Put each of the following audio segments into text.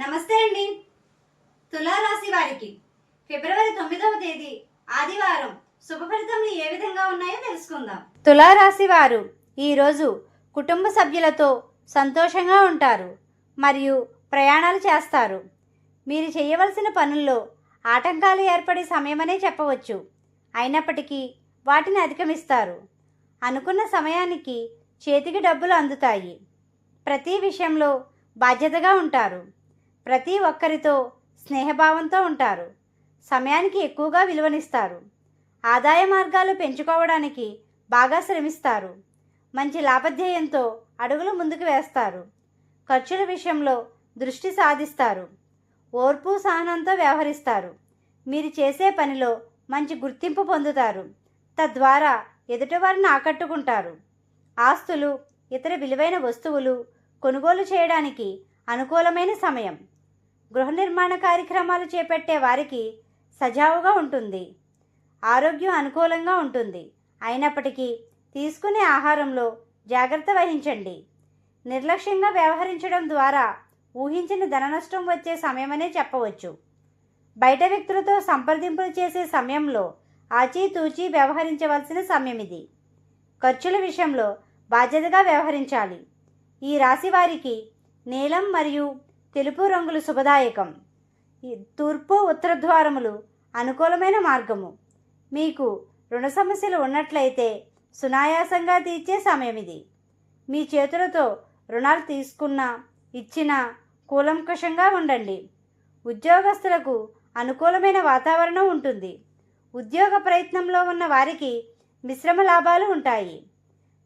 నమస్తే అండి. తులారాశి వారికి ఫిబ్రవరి తొమ్మిదవ తేదీ ఆదివారం శుభ ఫలితములు ఏ విధంగా ఉన్నాయో తెలుసుకుందాం. తులారాశి వారు ఈరోజు కుటుంబ సభ్యులతో సంతోషంగా ఉంటారు మరియు ప్రయాణాలు చేస్తారు. మీరు చేయవలసిన పనుల్లో ఆటంకాలు ఏర్పడే సమయమనే చెప్పవచ్చు. అయినప్పటికీ వాటిని అధిగమిస్తారు. అనుకున్న సమయానికి చేతికి డబ్బులు అందుతాయి. ప్రతి విషయంలో బాధ్యతగా ఉంటారు. ప్రతి ఒక్కరితో స్నేహభావంతో ఉంటారు. సమయానికి ఎక్కువగా విలువనిస్తారు. ఆదాయ మార్గాలు పెంచుకోవడానికి బాగా శ్రమిస్తారు. మంచి లాభధ్యేయంతో అడుగులు ముందుకు వేస్తారు. ఖర్చుల విషయంలో దృష్టి సాధిస్తారు. ఓర్పు సహనంతో వ్యవహరిస్తారు. మీరు చేసే పనిలో మంచి గుర్తింపు పొందుతారు. తద్వారా ఎదుటివారిని ఆకట్టుకుంటారు. ఆస్తులు ఇతర విలువైన వస్తువులు కొనుగోలు చేయడానికి అనుకూలమైన సమయం. గృహ నిర్మాణ కార్యక్రమాలు చేపట్టే వారికి సజావుగా ఉంటుంది. ఆరోగ్యం అనుకూలంగా ఉంటుంది. అయినప్పటికీ తీసుకునే ఆహారంలో జాగ్రత్త వహించండి. నిర్లక్ష్యంగా వ్యవహరించడం ద్వారా ఊహించిన ధన నష్టం వచ్చే సమయమనే చెప్పవచ్చు. బయట వ్యక్తులతో సంప్రదింపులు చేసే సమయంలో ఆచితూచి వ్యవహరించవలసిన సమయం ఇది ఖర్చుల విషయంలో బాధ్యతగా వ్యవహరించాలి. ఈ రాశి వారికి నీలం మరియు తెలుపు రంగులు శుభదాయకం. తూర్పు ఉత్తర ద్వారములు అనుకూలమైన మార్గము. మీకు రుణ సమస్యలు ఉన్నట్లయితే సునాయాసంగా తీర్చే సమయం ఇది మీ చేతులతో రుణాలు తీసుకున్నా ఇచ్చినా కూలంకషంగా ఉండండి. ఉద్యోగస్తులకు అనుకూలమైన వాతావరణం ఉంటుంది. ఉద్యోగ ప్రయత్నంలో ఉన్న వారికి మిశ్రమ లాభాలు ఉంటాయి.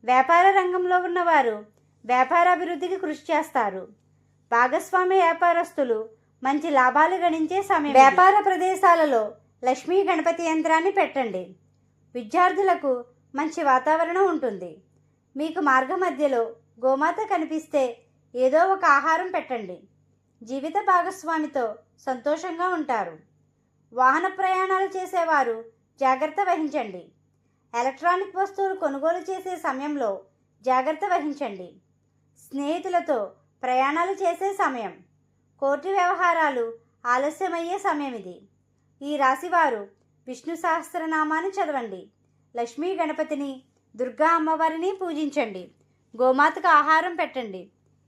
వ్యాపార రంగంలో ఉన్నవారు వ్యాపారాభివృద్ధికి కృషి చేస్తారు. భాగస్వామి వ్యాపారస్తులు మంచి లాభాలు గణించే సమయం వ్యాపార ప్రదేశాలలో లక్ష్మీ గణపతి యంత్రాన్ని పెట్టండి. విద్యార్థులకు మంచి వాతావరణం ఉంటుంది. మీకు మార్గ మధ్యలో గోమాత కనిపిస్తే ఏదో ఒక ఆహారం పెట్టండి. జీవిత భాగస్వామితో సంతోషంగా ఉంటారు. వాహన ప్రయాణాలు చేసేవారు జాగ్రత్త వహించండి. ఎలక్ట్రానిక్ వస్తువులు కొనుగోలు చేసే సమయంలో జాగ్రత్త వహించండి. స్నేహితులతో ప్రయాణాలు చేసే సమయం. కోర్టు వ్యవహారాలు ఆలస్యమయ్యే సమయం ఇది. ఈ రాశివారు విష్ణు సహస్రనామాన్ని చదవండి. లక్ష్మీ గణపతిని దుర్గా అమ్మవారిని పూజించండి. గోమాతకు ఆహారం పెట్టండి.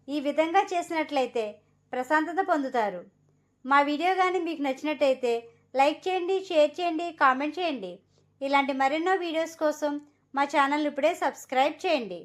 ఈ విధంగా చేసినట్లయితే ప్రశాంతత పొందుతారు. మా వీడియో కానీ మీకు నచ్చినట్టయితే లైక్ చేయండి షేర్ చేయండి కామెంట్ చేయండి. ఇలాంటి మరెన్నో వీడియోస్ కోసం మా ఛానల్ ఇప్పుడే సబ్స్క్రైబ్ చేయండి.